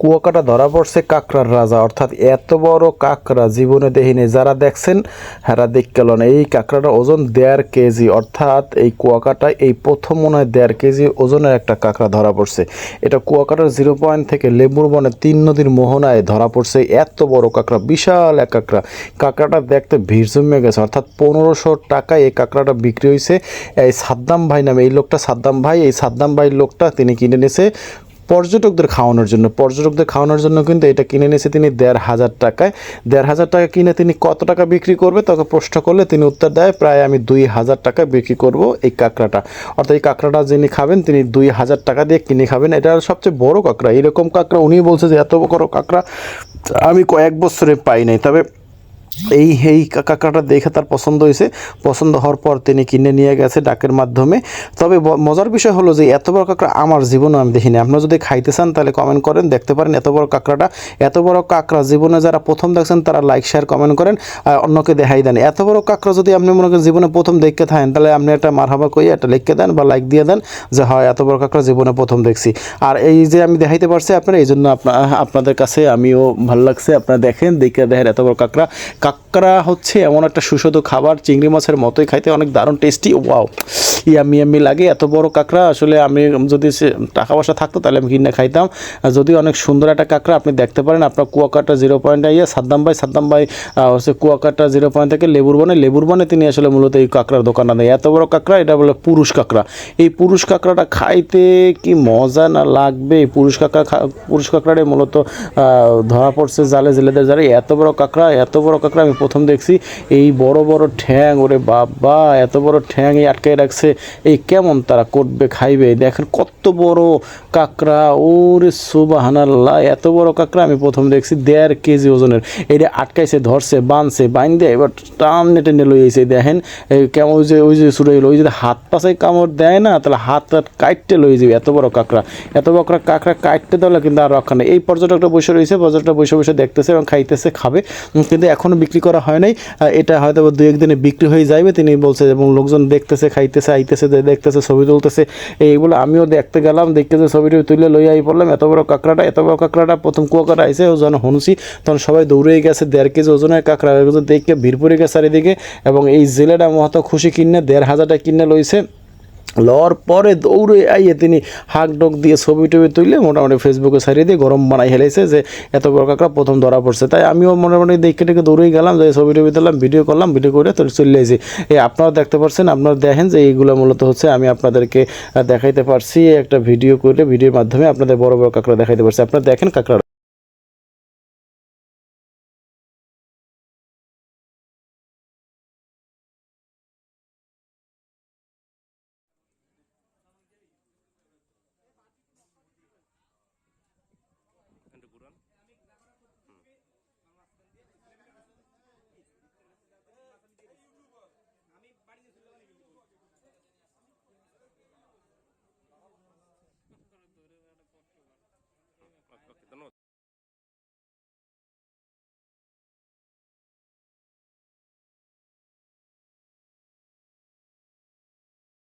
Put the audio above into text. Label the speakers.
Speaker 1: কুয়াকাটা ধরা পড়ছে কাকড়ার রাজা। অর্থাৎ এত বড় কাকড়া জীবনে দেখিনি। যারা দেখছেন, হেরা দেখল না এই কাকড়াটার ওজন দেড় কেজি। অর্থাৎ এই কুয়াকাটায় এই প্রথম মনে হয় দেড় কেজি ওজনের একটা কাকড়া ধরা পড়ছে। এটা কুয়াকাটার জিরো পয়েন্ট থেকে লেবুর বনে তিন নদীর মোহনায় ধরা পড়ছে। এত বড় কাকড়া, বিশাল এক কাকড়া। কাকড়াটা দেখতে ভিড় জমে গেছে। অর্থাৎ পনেরোশো টাকায় এই কাকড়াটা বিক্রি হয়েছে। এই সাদ্দাম ভাই নামে। এই লোকটা সাদ্দাম ভাই, এই সাদ্দাম ভাই লোকটা তিনি কিনে নিয়েছে পর্যটকদের খাওয়ানোর জন্য। পর্যটকদের খাওয়ানোর জন্য কিন্তু এটা কিনে নিয়েছে তিনি দেড় হাজার টাকায়। দেড় হাজার টাকা কিনে তিনি কত টাকা বিক্রি করবে? তাকে প্রশ্ন করলে তিনি উত্তর দেয়, প্রায় আমি দুই হাজার টাকা বিক্রি করব এই কাঁকড়াটা। অর্থাৎ এই কাঁকড়াটা যিনি খাবেন, তিনি দুই হাজার টাকা দিয়ে কিনে খাবেন। এটা সবচেয়ে বড় কাঁকড়া। এরকম কাঁকড়া, উনি বলছে যে, এত বড় কাঁকড়া আমি কয়েক বছরে পাই নাই। তবে এই এই কাঁকড়াটা দেখে তার পছন্দ হয়েছে। পছন্দ হওয়ার পর তিনি কিনে নিয়ে গেছে ডাকের মাধ্যমে। তবে মজার বিষয় হলো যে, এত বড় কাঁকড়া আমার জীবনে আমি দেখিনি। আপনারা যদি খাইতে চান, তাহলে কমেন্ট করেন, দেখতে পারেন এত বড় কাঁকড়াটা। এত বড় কাঁকড়া জীবনে যারা প্রথম দেখছেন, তারা লাইক শেয়ার কমেন্ট করেন, আর অন্যকে দেখাই দেন। এত বড় কাঁকড়া যদি আপনি মনে করেন জীবনে প্রথম দেখতে থাকেন, তাহলে আপনি একটা মারহাবা কই একটা লিখকে দেন বা লাইক দিয়ে দেন যে, হয়, এত বড় কাঁকড়া জীবনে প্রথম দেখছি। আর এই যে, আমি দেখাইতে পারছি আপনারা এই জন্য আপনা- আপনাদের কাছে আমিও ভালো লাগছে। আপনারা দেখেন, দেখে দেখেন এত বড় কাঁকড়া কাঁকড়া হচ্ছে এমন একটা সুস্বাদু খাবার চিংড়ি মাছের মতোই খাইতে অনেক দারুণ টেস্টি ওয়াও ইয়ামি ইয়ামি লাগে। এত বড় কাঁকড়া, আসলে আমি যদি টাকা পয়সা থাকতো তাহলে আমি কিনে খাইতাম। যদি অনেক সুন্দর একটা কাঁকড়া আপনি দেখতে পারেন, আপনার কুয়াকাটা জিরো পয়েন্ট আইয়া সাদ্দাম ভাই সাদ্দাম ভাই হচ্ছে কুয়াকাটা জিরো পয়েন্ট থেকে লেবুর বনে। লেবুর বনে তিনি আসলে মূলত এই কাঁকড়ার দোকানটা দেয় এত বড় কাঁকড়া, এটা বলে পুরুষ কাঁকড়া। এই পুরুষ কাঁকড়াটা খাইতে কি মজা না লাগবে? এই পুরুষ কাঁকড়া পুরুষ কাঁকড়াটাই মূলত ধরা পড়ছে জালে জেলেদের জালে। এত বড় কাঁকড়া, এত বড় কাঁকড়া আমি প্রথম দেখছি। এই বড় বড় ঠ্যাং, ওরে বাবা, এত বড় ঠ্যাং এই আটকায় রাখছে। এই কেমন তারা করবে, খাইবে? দেখেন কত বড় কাঁকড়া। ওরে সুবাহানাল্লাহ, এত বড় কাঁকড়া আমি প্রথম দেখছি দেড় কেজি ওজনের। এটা আটকাইছে, ধরছে, বানছে, বাইন্দে, এবার টান নেটে নিয়ে লইছে দেখেন কেমন ওই যে ওই যে শুরু হইল, ওই যদি হাত পাশায় কামড় দেয় না, তাহলে হাত হাত কাটতে লই যাবে এত বড় কাঁকড়া। এত বড় কাঁকড়া কাটতে দেওয়া কিন্তু আর রক্ষা নেই। এই পর্যটকটা বসে রয়েছে, পর্যটকটা বসে বসে দেখতেছে এবং খাইতেছে, খাবে। কিন্তু এখনও বিক্রি করা হয় নাই। এটা হয়তো দু একদিনে বিক্রি হয়ে যাবে তিনি বলছে এবং লোকজন দেখতেছে, খাইতেছে আইতেছে যে দেখতেছে, ছবি তুলতেছে। এইগুলো আমিও দেখতে গেলাম, দেখতে যে ছবিটি তুলে লই আই পড়লাম, এত বড় কাঁকড়াটা, এত বড় কাঁকড়াটা, প্রথম কুয়াকাটা আইসে ও যখন শুনছি, তখন সবাই দৌড়ে গেছে, দেড় কেজি ওজনের কাঁকড়া দেখে ভিড় পড়ে গেছে চারিদিকে, এবং এই জেলেটা মহাতো খুশি কিনে দেড় হাজারটা কিনে লইছে। লওয়ার পরে দৌড়ে আইয়ে তিনি হাক ডক দিয়ে ছবি টবি তুলে মোটামুটি ফেসবুকে সারিয়ে দিয়ে গরম বানাই হেলেছে যে এত বড় কাঁকড়া প্রথম ধরা পড়ছে। তাই আমিও মোটামুটি দেখে টেকে দৌড়েই গেলাম, যে ছবি টবি তুললাম, ভিডিও করলাম, ভিডিও করে তো চলে এসেছি এই আপনারা দেখতে পাচ্ছেন আপনারা দেখেন যে এইগুলো মূলত হচ্ছে আমি আপনাদেরকে দেখাইতে পারছি, একটা ভিডিও করে ভিডিওর মাধ্যমে আপনাদের বড় বড় কাঁকড়া দেখাইতে পারছি। আপনারা দেখেন কাঁকড়া Pues, no, no, no,